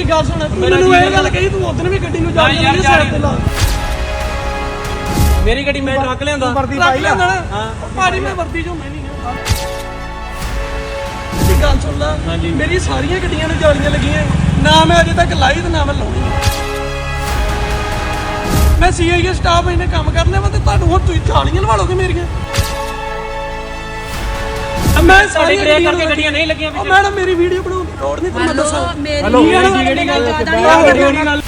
ਮੇਰੀ ਗੱਲ ਸੁਣ ਤੂੰ ਮੈਨੂੰ ਇਹ ਗੱਲ ਕਹੀ ਤੂੰ ਉਦੋਂ ਵੀ ਗੱਡੀ ਨੂੰ ਜਾ ਕੇ ਜਾ ਸਾਈਡ ਤੇ ਲਾ। ਮੇਰੀ ਗੱਡੀ ਮੈਂ ਟਰੱਕ ਲਿਆਂਦਾ। ਲੈਂਦਾ ਨਾ। ਹਾਂ। ਭਾਜੀ ਮੈਂ ਵਰਦੀ ਚੋਂ ਮੈਂ ਨਹੀਂ ਹਾਂ ਮੇਰੀ ਗੱਲ ਸੁਣ ਲੈ। ਹਾਂਜੀ। ਮੇਰੀ ਸਾਰੀਆਂ ਗੱਡੀਆਂ ਨੂੰ ਜਾਲੀਆਂ ਲੱਗੀਆਂ। ਨਾ ਮੈਂ ਅਜੇ ਤੱਕ ਲਾਈ ਤੇ ਨਾ ਮੈਂ ਲਾਉਣੀ। ਮੈਂ ਸੀਆਈਏ ਸਟਾਫ ਇਹਨੇ ਕੰਮ ਕਰਨੇ ਵਾ ਤੇ ਤੁਹਾਨੂੰ ਹੁਣ ਤੁਸੀਂ ਜਾਲੀਆਂ ਲਵਾਲੋਗੇ ਮੇਰੀਆਂ। ਮੈਂ ਸਾਡੇ ਬ੍ਰੇਕ ਕਰਕੇ ਨੂੰ- ਗੱਡੀਆਂ ਨਹੀਂ ਲੱਗੀਆਂ ਉਹ ਮੈਡਮ ਮੇਰੀ ਵੀਡੀਓ ਬਣਾਉਣ ਦੀ ਲੋੜ ਨਹੀਂ ਤੁਹਾਨੂੰ ਦੱਸਾਂ। ਹੈਲੋ, ਮੇਰੀ ਜਿਹੜੀ ਗੱਲ। ਗੱਡੀ ਗੱਲ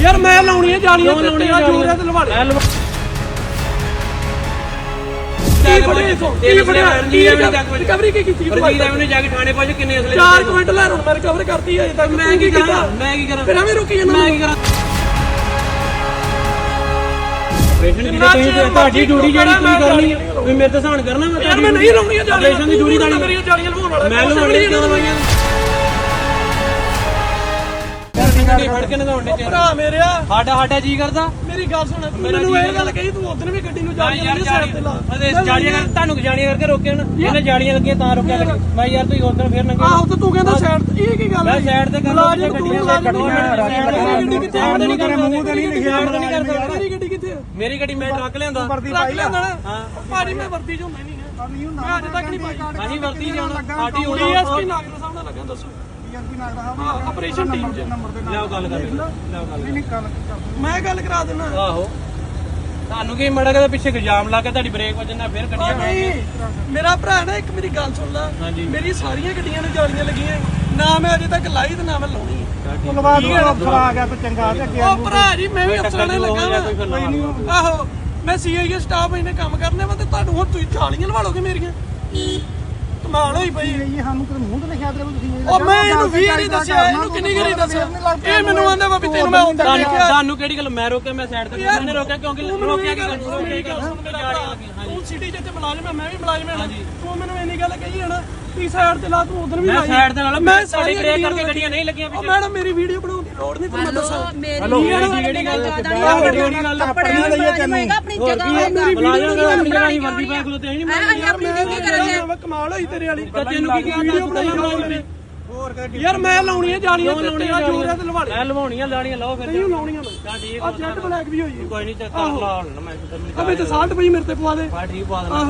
ਯਾਰ ਮੈਂ ਲਾਉਣੀ ਹੈ ਜਾਲੀਆਂ ਲਾਉਣੀ ਤੇਰਾ ਹੈ ਜੋਰ ਹੈ ਤੇ ਲਵਾ ਲੈ ਕੀ ਇਥੋਂ? ਕੀ ਕੇ- ਰਿਕਵਰੀ ਕੀ ਕੀਤੀ ਰਣਜੀਤ ਐਵੇਂ ਜਾ ਕੇ ਥਾਣੇ ਪਹੁੰਚ ਕਿੰਨੇ ਅਸਲੇ ਚਾਰ ਕੁ ਮਿੰਟ ਲੈ ਰੋ ਮੈਂ ਰਿਕਵਰ ਕਰਤੀ ਹੈ ਅਜੇ ਤੱਕ ਮੈਂ ਕੀ ਕਰਾਂ? ਮੈਂ ਕੀ ਕਰਾਂ? ਫਿਰ ਐਵੇਂ ਰੁਕੀ ਜਾਂਦਾ ਮੈਂ ਕੀ ਕਰਾਂ? ਆਪਰੇਸ਼ਨ ਜਿੰਨਾ ਤੁਸੀਂ ਚਿਰ ਤੁਹਾਡੀ ਡਿਊਟੀ ਜਿਹੜੀ ਤੁਸੀਂ ਕਰਨੀ ਜਾਲੀਆਂ ਤੁਸੀਂ ਮੇਰੇ ਤੇ ਸਹਾਨ ਕਰਨਾ ਮੈਂ ਯਾਰ ਮੈਂ ਨਹੀਂ ਲਾਉਣੀਆਂ ਜਾਲੀਆਂ ਆਪਰੇਸ਼ਨ ਦੀ ਡਿਊਟੀ ਤਾਂ ਤਾਂ ਮੇਰੀਆਂ ਜਾਲੀਆਂ ਲਵਾਉਣ ਵਾਲਾ। ਮੈਂ ਲਵਾਉਣੀ ਲਵਾਈਆਂ ਗੱਡੀ ਫੜ ਕੇ ਨਗਾਉਣ ਦੇ ਭਰਾ ਮੇਰਿਆ। ਸਾਡਾ ਸਾਡਾ ਜੀ ਕਰਦਾ। ਮੇਰੀ ਗੱਲ ਸੁਣ ਤੂੰ ਮੈਨੂੰ ਇਹ ਗੱਲ ਕਹੀ ਤੂੰ ਉਦੋਂ ਵੀ ਗੱਡੀ ਨੂੰ ਜਾ ਕੇ ਸਾਈਡ ਤੇ ਲਾ। ਅਦੇ ਜਾਲੀਆਂ ਕਰ ਤੁਹਾਨੂੰ ਜਾਲੀਆਂ ਕਰਕੇ ਰੋਕਿਆ ਨਾ। ਇਹਨੇ ਜਾਲੀਆਂ ਲੱਗੀਆਂ ਤਾਂ ਰੋਕਿਆ ਲੱਗੀ ਮੈਂ ਯਾਰ ਤੁਸੀਂ ਉਧਰ ਫੇਰ ਨੰਗੇ ਆਹੋ ਤੇ ਤੂੰ ਕਹਿੰਦਾ ਸਾਈਡ ਤੇ ਇਹ ਕੀ ਗੱਲ ਹੈ ਸਾਈਡ ਤੇ ਕਰ ਤੂੰ ਗੱਡੀਆਂ ਮੁਲਾਜ਼ਮ ਕੱਢੋ ਗੱਡੀ ਕਿੱਥੇ ਸਾਈਡ ਤੇ ਨਹੀਂ ਕਰ ਮੂੰਹ ਤੇ ਨਹੀਂ ਲਿਖਿਆ। ਨਹੀਂ ਕਰ ਸਕਦਾ ਮੇਰੀ ਗੱਡੀ ਮੈਂ ਟਰੱਕ ਲਿਆਂਦਾ ਰੱਖ ਲੈਂਦਾ ਨਾ। ਹਾਂ। ਭਾਜੀ ਮੈਂ ਵਰਦੀ ਚੋਂ ਮੈਂ ਨਹੀਂ ਹਾਂ ਮੈਂ ਅਜੇ ਤੱਕ ਨਹੀਂ ਪਾਈ। ਅਸੀਂ ਵਰਤੀ ਜਾਣਾ ਸਾਡੀ ਹੋਣੀ ਡੀਐਸਪੀ ਨਾਗਰ ਸਾਹਿਬ ਨਾਲ ਲੱਗਾ ਦੱਸੋ। ਹਾਂ ਆਪਰੇਸ਼ਨ ਟੀਮ ਚ। ਲਿਆਓ ਗੱਲ ਕਰ ਲਿਆਓ ਗੱਲ ਕਰ। ਮੈਂ ਗੱਲ ਕਰਾ ਦਿੰਦਾ। ਆਹੋ। ਤੁਹਾਨੂੰ ਕੀ ਮੜਾ ਕੇ ਪਿੱਛੇ ਇਲਜ਼ਾਮ ਲਾ ਕੇ ਤੁਹਾਡੀ ਬ੍ਰੇਕ ਵੱਜਣ ਨਾਲ ਫੇਰ ਉਹ ਗੱਡੀਆਂ ਮੇਰਾ ਭਰਾ ਨਾ ਇੱਕ ਮੇਰੀ ਗੱਲ ਸੁਣ ਲੈ। ਮੇਰੀ ਸਾਰੀਆਂ ਗੱਡੀਆਂ ਨੂੰ ਜਾਲੀਆਂ ਲੱਗੀਆਂ। ਨਾ ਮੈਂ ਅਜੇ ਤੱਕ ਲਾਈ ਤੇ ਨਾ ਮੈਂ ਲਾਉਣੀ ਹੈ। ਲਵਾ ਦੋ ਅਫਸਰ ਆ ਗਿਆ ਤੇ ਚੰਗਾ ਤੇ ਅੱਗੇ ਉਹ ਭਰਾ ਜੀ ਮੈਂ ਵੀ ਅਫਸਰਾਂ ਨੇ ਲੱਗਾ ਕੋਈ ਫਿਰ ਵਾ ਲਵਾ ਆਹੋ ਮੈਂ ਸੀਆਈਏ ਸਟਾਫ ਇਹਨੇ ਕੰਮ ਕਰਨੇ ਵਾ ਤੇ ਤੁਹਾਨੂੰ ਹੁਣ ਤੁਸੀਂ ਜਾਲੀਆਂ ਲਵਾਲੋਗੇ ਮੇਰੀਆਂ। ਕਮਾਲ ਹੋਈ ਪਈ। ਇਹ ਸਾਨੂੰ ਕਿ ਮੂੰਹ ਤੇ ਲਿਖਿਆ ਤੇ ਤੁਸੀਂ ਉਹ ਮੈਂ ਇਹਨੂੰ ਵੀ ਨਹੀਂ ਦੱਸਿਆ ਇਹਨੂੰ ਕਿੰਨੀ ਗਰੀ ਦੱਸਿਆ? ਇਹ ਮੈਨੂੰ ਆਂਦਾ ਵਾ ਵੀ ਤੈਨੂੰ ਮੈਂ ਹੁੰਦਾ ਤੁਹਾਨੂੰ ਦੇਖਿਆ। ਤੁਹਾਨੂੰ ਕਿਹੜੀ ਗੱਲ ਮੈਂ ਰੋਕਿਆ? ਮੈਂ ਸਾਈਡ ਤੇ ਮੈंने ਰੋਕਿਆ ਕਿਉਂਕਿ ਰੋਕਿਆ ਕਿ ਸਿਟੀ ਚ ਤੇ ਮੁਲਾਜ਼ਮ ਹੈ ਮੈਂ ਵੀ ਮੁਲਾਜ਼ਮ ਹਾਂ ਤੂੰ ਮੈਨੂੰ ਇੰਨੀ ਗੱਲ ਕਹੀ ਹੈ ਨਾ ਤੀ ਸਾਈਡ ਤੇ ਲਾ ਤੂੰ ਉਧਰ ਵੀ ਮੈਂ ਲਾਈ ਸਾਈਡ ਦੇ ਨਾਲ ਮੈਂ ਮੈਂ ਸਾਰੀ ਸਾਡੇ ਬ੍ਰੇਕ ਕਰਕੇ ਗੱਡੀਆਂ ਨਹੀਂ ਲੱਗੀਆਂ ਉਹ ਮੈਡਮ ਮੇਰੀ ਵੀਡੀਓ ਬਣਾਉਣ ਦੀ ਲੋੜ ਨਹੀਂ ਤੁਹਾਨੂੰ ਮੈਂ ਦੱਸਾਂ। ਹੈਲੋ ਮੇਰੀ ਜਿਹੜੀ ਗੱਲ ਜ਼ਿਆਦਾ ਨਹੀਂ ਆਉਂਦੀ। ਕੱਪੜਿਆਂ ਦੀ ਮੁਲਾਜ਼ਮ ਹੋਏਗਾ, ਆਪਣੀ ਜਗ੍ਹਾ ਬੁਲਾਇਆ ਕਰ ਆਪਣੀ ਜਗ੍ਹਾ ਹੀ ਵਰਦੀ ਪਾ ਖਲੋਤੇ ਨਹੀਂ ਅਸੀਂ ਆਪਣੀ ਡਿਊਟੀ ਕਰਾਂਗੇ ਮੈਂ ਕਮਾਲ ਹੋਈ ਤੇਰੇ ਵਾਲੀ। ਤੈਨੂੰ ਕੀ ਕਿਹਾ ਵੀਡੀਓ ਬਣਾਈ ਮੇਰੀ ਯਾਰ ਮੈਂ ਲਾਉਣੀ ਹੈ ਜਾਲੀਆਂ ਤੇ ਤੇਰਾ ਜੋਰ ਹੈ ਤੇ ਲਵਾ ਲੈ ਮੈਂ ਲਵਾਉਣੀਆਂ ਲਾਣੀਆਂ ਲਾਓ ਫਿਰ ਨਹੀਂ ਲਾਉਣੀਆਂ ਮੈਂ ਤਾਂ ਠੀਕ ਆ ਜੈਟ ਬਲੈਕ ਵੀ ਹੋਈ। ਕੋਈ ਨਹੀਂ ਚੱਕ ਲਾ ਲੈਣਾ ਮੈਂ ਅਬੇ ਤੇ 60 ਪਈ ਮੇਰੇ ਤੇ ਪਵਾ ਦੇ। ਬਾ ਠੀਕ ਪਾ ਦੇਣਾ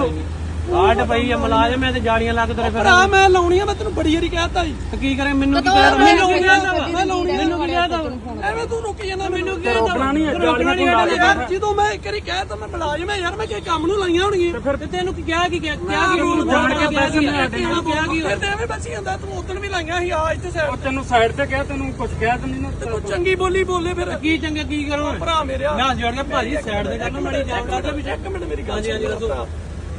ਕੋਈ ਨਹੀਂ ਆਟ ਪਈ ਆ ਮਲਾਜ਼ਮ ਐ ਤੇ ਜਾਲੀਆਂ ਲੱਗ ਤੇਰੇ ਫਿਰ ਭਰਾ ਮੈਂ ਲਾਉਣੀ ਆ ਮੈਂ ਤੈਨੂੰ ਬੜੀ ਵਾਰੀ ਕਹਿਤਾ ਜੀ ਤੇ ਕੀ ਕਰੇ ਮੈਨੂੰ ਕੀ ਕਦੋਂ ਕਰੇ ਮੈਂ ਮੈਨੂੰ ਕੀ ਲਾਉਣੀ ਆ, ਕਹਦਾ ਮੈਂ ਲਾਉਣੀ ਆ। ਮੈਨੂੰ ਕੀ ਕਹਦਾ ਐਵੇਂ ਤੂੰ ਰੁਕ ਜਾਂਦਾ ਮੈਨੂੰ ਕੀ ਰੋਕਣਾ ਨਹੀਂ ਹੈ, ਰੋਕਣਾ ਨਹੀਂ ਜਾਲੀਆਂ ਹੈ ਯਾਰ ਜਦੋਂ ਮੈਂ ਇੱਕ ਵਾਰੀ ਕਹਿ ਤਾ ਮੈਂ ਮੁਲਾਜ਼ਮ ਹੈ ਯਾਰ ਮੈਂ ਕਿਸੇ ਕੰਮ ਨੂੰ ਲਾਈਆਂ ਹੋਣਗੀਆਂ। ਫਿਰ ਤੇ ਤੈਨੂੰ ਕੀ ਕਿਹਾ ਕੀ ਕਿਹਾ? ਕਿਹਾ ਕੀ ਰੂਲ ਜਾਣ ਕੇ ਪੈਸੇ ਨਹੀਂ ਕਿਹਾ ਤੈਨੂੰ। ਕਿਹਾ ਕੀ ਫਿਰ ਤੇ ਐਵੇਂ ਬਸੀ ਜਾਂਦਾ ਤੂੰ ਉਦੋਂ ਵੀ ਲਾਈਆਂ ਸੀ ਆ ਇੱਥੇ ਸਾਈਡ ਤੈਨੂੰ ਸਾਈਡ ਤੇ ਕਿਹਾ ਤੈਨੂੰ ਕੁਝ ਕਿਹਾ ਤੇ ਨਹੀਂ ਨਾ ਤੇ ਤੂੰ ਚੰਗੀ ਬੋਲੀ ਬੋਲੇ ਫਿਰ। ਕੀ ਚੰਗਾ ਕੀ ਕਰੋ? ਭਰਾ ਮੇਰਿਆ। ਮੈਂ ਜੋੜ ਕੇ ਭਾਜੀ ਸਾਈਡ ਤੇ ਕਰਨਾ ਮਾੜੀ ਜਾਣ ਕਰਦਾ। ਵੀ ਇੱਕ ਮਿੰਟ ਮੇਰੀ ਗੱਲ ਹਾਂਜੀ, ਹਾਂਜੀ, ਦੱਸੋ।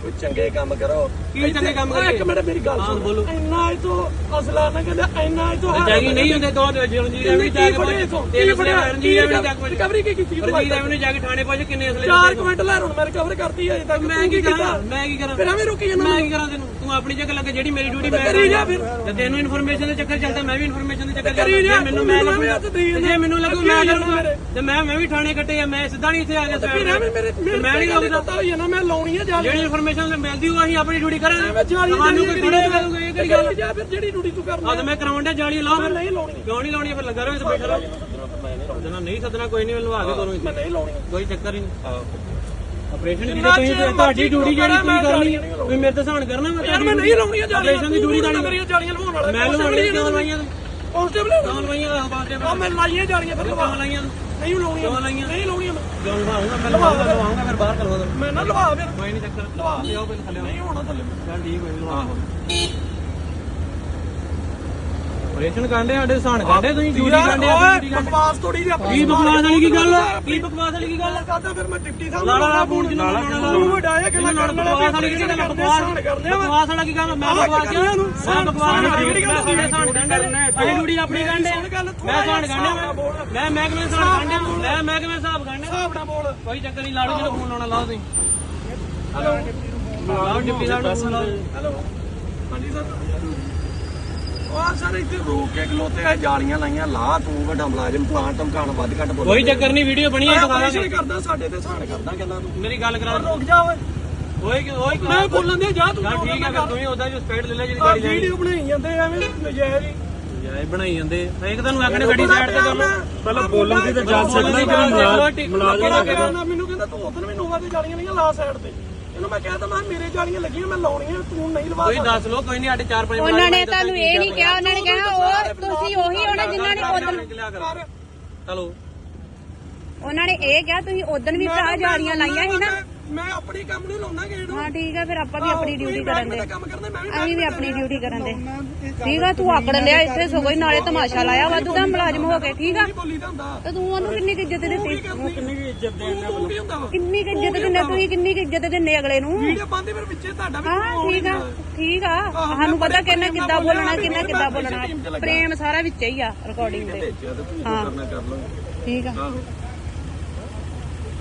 ਕੋਈ ਚੰਗੇ ਕੰਮ ਕਰੋ। ਕੀ ਚੰਗੇ ਕੰਮ ਕਰੀਏ? ਇੱਕ ਮਿੰਟ ਮੇਰੀ ਗੱਲ ਸੁਣ। ਬੋਲੋ। ਇੰਨਾ ਇਹ ਤੋਂ ਅਸਲਾ ਨਾ ਕਹਿੰਦਾ ਇੰਨਾ ਇਹ ਤੋਂ ਜਾਗੀ ਨਹੀਂ ਹੁੰਦੇ ਦੋ ਜਲਨ ਜੀ ਐਵੇਂ ਜਾ ਕੇ ਤਿੰਨ ਅਸਲੇ ਰਣਜੀਤ ਐਵੇਂ ਜਾ ਕੇ ਰਿਕਵਰੀ ਕੀ ਕੀਤੀ? ਰਣਜੀਤ ਐਵੇਂ ਜਾ ਕੇ ਥਾਣੇ ਪਹੁੰਚ ਕਿੰਨੇ ਅਸਲੇ ਚਾਰ ਕੁ ਮਿੰਟ ਲੈ ਹੁਣ ਮੈਂ ਰਿਕਵਰ ਕਰਤੀ ਅਜੇ ਤੱਕ ਮੈਂ ਕੀ ਕਰਾਂ ਮੈਂ ਕੀ ਕਰਾਂ? ਫਿਰ ਐਵੇਂ ਰੁਕੀ ਜਾਂਦਾ ਮੈਂ ਕੀ ਕਰਾਂ ਤੈਨੂੰ? ਤੂੰ ਆਪਣੀ ਜਗ੍ਹਾ ਲੱਗੇ ਜਿਹੜੀ ਮੇਰੀ ਡਿਊਟੀ ਮੈਂ ਕਰੀ ਜਾ ਫਿਰ। ਤੇ ਤੈਨੂੰ ਇਨਫੋਰਮੇਸ਼ਨ ਦੇ ਚੱਕਰ ਚੱਲਦਾ ਮੈਂ ਵੀ ਇਨਫੋਰਮੇਸ਼ਨ ਦੇ ਚੱਕਰ ਕਰੀ ਚੱਲਦਾ। ਮੈਨੂੰ ਮੈਂ ਲੱਗੂ ਜੇ ਮੈਨੂੰ ਲੱਗੂ ਮੈਂ ਕਰੂੰਗਾ। ਤੇ ਮੈਂ ਮੈਂ ਵੀ ਥਾਣੇ ਕੱਟੇ ਆ ਮੈਂ ਸਿੱਧਾ ਨਹੀਂ ਇੱਥੇ ਆ ਗਿਆ ਫਿਰ ਐਵੇਂ ਮੇਰੇ ਤੇ ਮੈਂ ਨਹੀਂ ਲੱਗਦਾ ਪਤਾ ਹੋਈ ਨਾ ਮੈਂ ਲਾਉਣੀ ਆ ਜਾਲੀ। ਜਿਹੜੀ ਇਨਫੋਰਮੇਸ਼ਨ ਮਿਲਦੀ ਉਹ ਅਸੀਂ ਆਪਣੀ ਡਿਊਟੀ ਕਰਾਂਗੇ। ਮੈਂ ਜਾਲੀ ਤੁਹਾਨੂੰ ਕੋਈ ਥੋੜੇ ਕਰੂਗਾ ਇਹ ਕਿਹੜੀ ਗੱਲ ਜਾ ਫਿਰ ਜਿਹੜੀ ਡਿਊਟੀ ਤੂੰ ਕਰਨਾ ਆ। ਤੇ ਮੈਂ ਕਰਾਉਣ ਡਿਆ ਜਾਲੀ ਲਾਓ ਨਹੀਂ ਲਾਉਣੀ। ਕਿਉਂ ਨਹੀਂ ਲਾਉਣੀ? ਫਿਰ ਲੱਗਾ ਰਹੋ ਇੱਥੇ ਬੈਠਾ ਰਹੋ ਸੱਦਣਾ ਨਹੀਂ ਸੱਦਣਾ ਕੋਈ ਨਹੀਂ ਲਵਾ ਕੇ ਕਰੋ ਮੈਂ ਨਹੀਂ ਲਾਉਣੀ। ਕੋਈ ਚੱਕਰ ਹੀ ਨਹੀਂ। ਆਪਰੇਸ਼ਨ ਦੀ ਜਿੰਨਾ ਤੁਸੀਂ ਤੁਹਾਡੀ ਡਿਊਟੀ ਜਿਹੜੀ ਤੁਸੀਂ ਕਰਨੀ ਜਾਲੀਆਂ ਤੁਸੀਂ ਮੇਰੇ ਤੇ ਸਹਾਨ ਕਰਨਾ ਮੈਂ ਯਾਰ ਮੈਂ ਨਹੀਂ ਲਾਉਣੀ ਆ ਜਾਲੀਆਂ ਆਪਰੇਸ਼ਨ ਦੀ ਡਿਊਟੀ ਤਾਂ ਤਾਂ ਮੇਰੀਆਂ ਜਾਲੀਆਂ ਲਵਾਉਣ ਵਾਲਾ ਮੈਂ ਲਵਾਉਣੀ ਕਿਉਂ ਲਵਾਈਆਂ ਕਾਂਸਟੇਬਲ ਕਿਉਂ ਲਵਾਈਆਂ ਆ ਬਾਅਦ ਆ ਮੈਂ ਲਾਈਆਂ ਜਾਲੀਆਂ ਫਿਰ ਲਵਾ। ਲਾਈਆਂ? ਨਹੀਂ ਲਾਉਣੀਆਂ। ਨਹੀਂ ਲਾਉਣੀਆਂ ਮੈਂ। ਲਵਾਉਂਗਾ? ਮੈਂ ਲਵਾਉਂਗਾ ਲਵਾਉਂਗਾ ਫਿਰ ਬਾਹਰ ਕਰਵਾ ਦੋ। ਮੈਂ ਨਾ ਲਵਾ ਫਿਰ। ਕੋਈ ਨਹੀਂ ਚੱਕਰ। ਲਵਾ। ਲਿਓ ਪਹਿਲੇ ਥੱਲੇ। ਨਹੀਂ ਹੋਣਾ ਥੱਲੇ। ਚੱਲ ਠੀਕ ਹੋਈ ਲਵਾ ਆਪਰੇਸ਼ਨ ਕਾਂਡੇ ਸਾਡੇ ਸਹਾਨ ਕਾਂਡੇ ਤੁਸੀਂ ਡਿਊਟੀ ਕਾਂਡੇ ਓਏ ਬਕਵਾਸ ਥੋੜੀ ਜਿਹੀ ਆਪਣੀ ਕੀ ਬਕਵਾਸ ਵਾਲੀ ਕੀ ਗੱਲ ਕੀ ਬਕਵਾਸ ਵਾਲੀ ਕੀ ਗੱਲ ਕਰਦਾ ਫਿਰ ਮੈਂ ਡਿਪਟੀ ਸਾਹਿਬ ਲਾ ਲਾ ਲਾ ਫੋਨ ਜਿੰਨਾ ਲਾਉਣਾ ਤੂੰ ਵੱਡਾ ਹੈ ਕਿ ਮੈਂ ਕਰਨ ਬਕਵਾਸ ਵਾਲੀ ਕੀ ਗੱਲ? ਬਕਵਾਸ ਕਰਦੇ ਆ। ਬਕਵਾਸ ਵਾਲਾ ਕੀ ਗੱਲ? ਮੈਂ ਬਕਵਾਸ ਕਿਹਾ? ਇਹਨੂੰ ਮੈਂ ਬਕਵਾਸ ਵਾਲੀ। ਕਿਹੜੀ ਗੱਲ ਮੈਂ ਸਾਨ ਗੰਡੇ ਅਸੀਂ ਡਿਊਟੀ ਆਪਣੀ ਗੰਡੇ ਮੈਂ ਸਾਨ ਗੰਡੇ ਮੈਂ ਮੈਂ ਕਿਵੇਂ ਸਾਨ ਗੰਡੇ ਮੈਂ ਮੈਂ ਕਿਵੇਂ ਹਿਸਾਬ ਗੰਡੇ ਹਿਸਾਬ ਨਾਲ ਬੋਲ। ਕੋਈ ਚੱਕਰ ਨਹੀਂ ਲਾੜੂ ਜਿਹੜਾ ਫੋਨ ਲਾਉਣਾ ਲਾਓ ਤੁਸੀਂ। ਹਲੋ। ਡਿਪਟੀ ਸਾਹਿਬ ਨੂੰ ਫੋਨ ਲਾਓ। ਹੈਲੋ। ਹਾਂਜੀ ਸਰ। ਉਹ ਸਰ ਇੱਥੇ ਰੋਕ ਕੇ ਖਲੋਤੇ ਆ ਜਾਲੀਆਂ ਲਾਈਆਂ ਲਾ ਤੂੰ ਵੱਡਾ ਮੁਲਾਜ਼ਮ ਪਲਾਂਟ ਧਮਕਾਣ ਵੱਧ ਘੱਟ ਬੋਲ ਕੋਈ ਚੱਕਰ ਨਹੀਂ ਵੀਡੀਓ ਬਣੀ ਹੈ ਆਪਰੇਸ਼ਨ ਦਾਂਗੇ ਕਰਦਾ ਸਾਡੇ ਤੇ ਸਾਨ ਕਰਦਾ ਕਹਿੰਦਾ ਤੂੰ। ਮੇਰੀ ਗੱਲ ਕਰਾ ਰੁਕ ਜਾ ਓਏ। ਓਏ ਕਿ ਓਏ ਕਿ- ਮੈਂ ਬੋਲਣ ਦੇ ਜਾ ਤੂੰ ਠੀਕ ਹੈ ਫਿਰ ਤੂੰ ਵੀ ਉਦਾਂ ਜੋ ਸਪੀਡ ਲੈ ਲੈ ਜਿਹੜੀ ਗਾੜੀ ਜਾਣੀ ਵੀਡੀਓ ਬਣਾਈ ਜਾਂਦੇ ਐਵੇਂ ਨਜਾਇਜ਼ ਹੀ। ਇਹ ਬਣਾਈ ਜਾਂਦੇ ਮੈਂ ਇੱਕ ਤੁਹਾਨੂੰ ਆਖਣੇ ਗੱਡੀ ਸਾਈਡ ਤੇ ਕਰ ਲਓ ਪਹਿਲਾਂ ਬੋਲਣ ਦੀ ਤਾਂ ਜਾ ਬੋਲਣ ਦੀ ਗੱਲ ਮੁਲਾਜ਼ਮ ਮੈਨੂੰ ਕਹਿੰਦਾ ਤੂੰ ਉਧਰ ਵੀ ਨੋਵਾ ਤੇ ਜਾਲੀਆਂ ਲਈਆਂ ਲਾ ਸਾਈਡ ਤੇ। ਇਹਨੂੰ ਮੈਂ ਕਹਿ ਤਾ ਮੈਂ ਕਿਹਾ ਮੇਰੇ ਜਾਲੀਆਂ ਲੱਗੀਆਂ ਮੈਂ ਲਾਉਣੀਆਂ ਤੂੰ ਨਹੀਂ ਲਵਾ ਕੋਈ ਦੱਸ ਲਓ ਕੋਈ ਨਹੀਂ ਸਾਡੇ 4-5 ਉਹਨਾਂ ਨੇ ਤੁਹਾਨੂੰ ਇਹ ਨਹੀਂ ਕਿਹਾ ਉਹਨਾਂ ਨੇ ਕਿਹਾ ਉਹ ਤੁਸੀਂ ਉਹੀ ਹੋਣਾ ਜਿਨ੍ਹਾਂ ਨੇ ਉਦੋਂ ਚਲੋ। ਉਹਨਾਂ ਨੇ ਇਹ ਕਿਹਾ ਤੁਸੀਂ ਉਦੋਂ ਵੀ ਭਰਾ ਜਾਲੀਆਂ ਲਾਈਆਂ ਸੀ ਨਾ। ਮੈਂ ਆਪਣੀ ਕੰਮ ਨੂੰ ਲਾਉਣਾ ਗੇੜ ਹਾਂ ਠੀਕ ਆ ਫਿਰ ਆਪਾਂ ਵੀ ਆਪਣੀ ਡਿਊਟੀ ਕਰਨ ਦੇ। ਕੰਮ ਕਰਨਾ ਮੈਂ ਵੀ ਅਸੀਂ ਵੀ ਆਪਣੀ ਡਿਊਟੀ ਕਰਨ ਦੇ। ਠੀਕ ਆ ਤੂੰ ਆਕੜ ਲਿਆ ਇੱਥੇ ਸਗੋਂ ਹੀ ਨਾਲੇ ਤਮਾਸ਼ਾ ਲਾਇਆ ਵਾਧੂ ਦਾ ਮੁਲਾਜ਼ਮ ਹੋ ਕੇ ਠੀਕ ਆ? ਤੇ ਤੂੰ ਉਹਨੂੰ ਕਿੰਨੀ ਕੁ ਇੱਜ਼ਤ ਦਿੱਤੀ? ਕਿੰਨੀ ਵੀ ਇੱਜ਼ਤ ਦੇਣਾ ਕੀ ਕਿੰਨੀ ਕੁ ਇੱਜ਼ਤ ਦਿੰਦੇ ਤੁਸੀਂ? ਕਿੰਨੀ ਕੁ ਇੱਜ਼ਤ ਦਿੰਦੇ ਅਗਲੇ ਨੂੰ? ਵੀਡੀਓ ਬੰਦੇ ਫਿਰ ਵਿੱਚੇ ਤੁਹਾਡਾ ਵੀ ਹਾਂ ਠੀਕ ਆ ਠੀਕ ਆ। ਸਾਨੂੰ ਪਤਾ ਕਿੰਨਾ ਕਿੱਦਾਂ ਬੋਲਣਾ ਕਿੰਨਾ ਕਿੱਦਾਂ ਬੋਲਣਾ। ਪ੍ਰੇਮ ਸਾਰਾ ਵਿੱਚ ਹੀ ਆ ਰਿਕਾਰਡਿੰਗ ਦੇ। ਹਾਂ। ਠੀਕ ਆ।